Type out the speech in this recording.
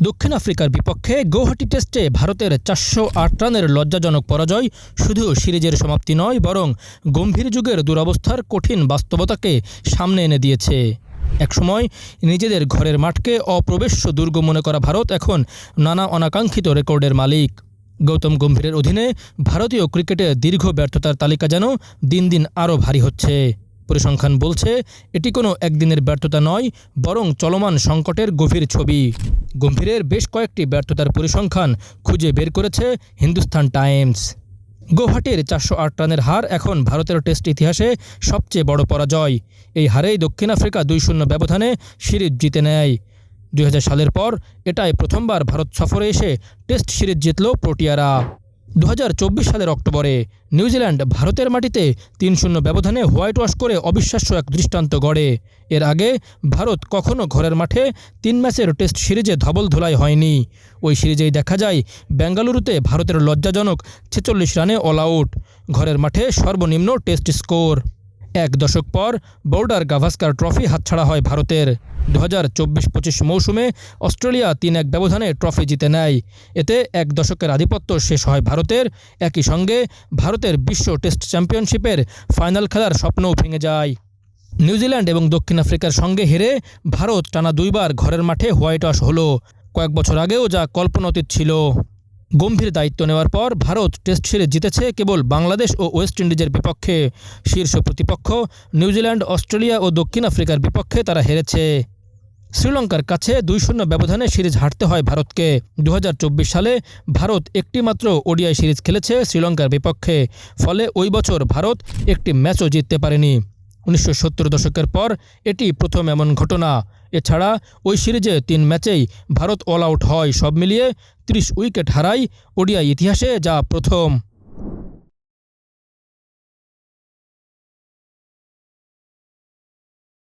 দক্ষিণ আফ্রিকার বিপক্ষে গৌহাটি টেস্টে ভারতের চারশো আট রানের লজ্জাজনক পরাজয় শুধু সিরিজের সমাপ্তি নয়, বরং গম্ভীর যুগের দুরবস্থার কঠিন বাস্তবতাকে সামনে এনে দিয়েছে। একসময় নিজেদের ঘরের মাঠকে অপ্রবেশ্য দুর্গ মনে করা ভারত এখন নানা অনাকাঙ্ক্ষিত রেকর্ডের মালিক। গৌতম গম্ভীরের অধীনে ভারতীয় ক্রিকেটের দীর্ঘ ব্যর্থতার তালিকা যেন দিন দিন আরও ভারী হচ্ছে। পরিসংখ্যান বলছে, এটি কোনো একদিনের ব্যর্থতা নয়, বরং চলমান সংকটের গভীর ছবি। গম্ভীরের বেশ কয়েকটি ব্যর্থতার পরিসংখ্যান খুঁজে বের করেছে হিন্দুস্তান টাইমস। গৌহাটির চারশো আট রানের হার এখন ভারতের টেস্ট ইতিহাসে সবচেয়ে বড় পরাজয়। এই হারেই দক্ষিণ আফ্রিকা দুই শূন্য ব্যবধানে সিরিজ জিতে নেয়। দুই হাজার সালের পর এটাই প্রথমবার ভারত সফরে এসে টেস্ট সিরিজ জিতল প্রোটিয়ারা। দু হাজার চব্বিশ সালের অক্টোবরে নিউজিল্যান্ড ভারতের মাটিতে তিন শূন্য ব্যবধানে হোয়াইট ওয়াশ করে অবিশ্বাস্য এক দৃষ্টান্ত গড়ে। এর আগে ভারত কখনও ঘরের মাঠে তিন ম্যাচের টেস্ট সিরিজে ধবল ধোলাই হয়নি। ওই সিরিজেই দেখা যায়, বেঙ্গালুরুতে ভারতের লজ্জাজনক ছেচল্লিশ রানে অল আউট। ঘরের মাঠে সর্বনিম্ন টেস্ট স্কোর। এক দশক পর বোর্ডার গাভাস্কার ট্রফি হাতছাড়া হয় ভারতের। দু হাজার চব্বিশ পঁচিশ মৌসুমে অস্ট্রেলিয়া তিন এক ব্যবধানে ট্রফি জিতে নেয়। এতে এক দশকের আধিপত্য শেষ হয় ভারতের। একই সঙ্গে ভারতের বিশ্ব টেস্ট চ্যাম্পিয়নশিপের ফাইনাল খেলার স্বপ্নও ভেঙে যায়। নিউজিল্যান্ড এবং দক্ষিণ আফ্রিকার সঙ্গে হেরে ভারত টানা দুইবার ঘরের মাঠে হোয়াইট ওয়াশ হলো। কয়েক বছর আগেও যা কল্পনাতীত ছিল। গম্ভীর দায়িত্ব নেওয়ার পর ভারত টেস্ট সিরিজ জিতেছে কেবল বাংলাদেশ ও ওয়েস্ট ইন্ডিজের বিপক্ষে। শীর্ষ প্রতিপক্ষ নিউজিল্যান্ড, অস্ট্রেলিয়া ও দক্ষিণ আফ্রিকার বিপক্ষে তারা হেরেছে। শ্রীলঙ্কার কাছে দুই শূন্য ব্যবধানে সিরিজ হারতে হয় ভারতকে। দু হাজার চব্বিশ সালে ভারত একটিমাত্র ওডিআই সিরিজ খেলেছে শ্রীলঙ্কার বিপক্ষে। ফলে ওই বছর ভারত একটি ম্যাচও জিততে পারেনি। উনিশশো সত্তর দশকের পর এটি প্রথম এমন ঘটনা। এছাড়া ওই সিরিজে তিন ম্যাচেই ভারত অল আউট হয়। সব মিলিয়ে ত্রিশ উইকেট হারায় ওডিআই ইতিহাসে যা প্রথম।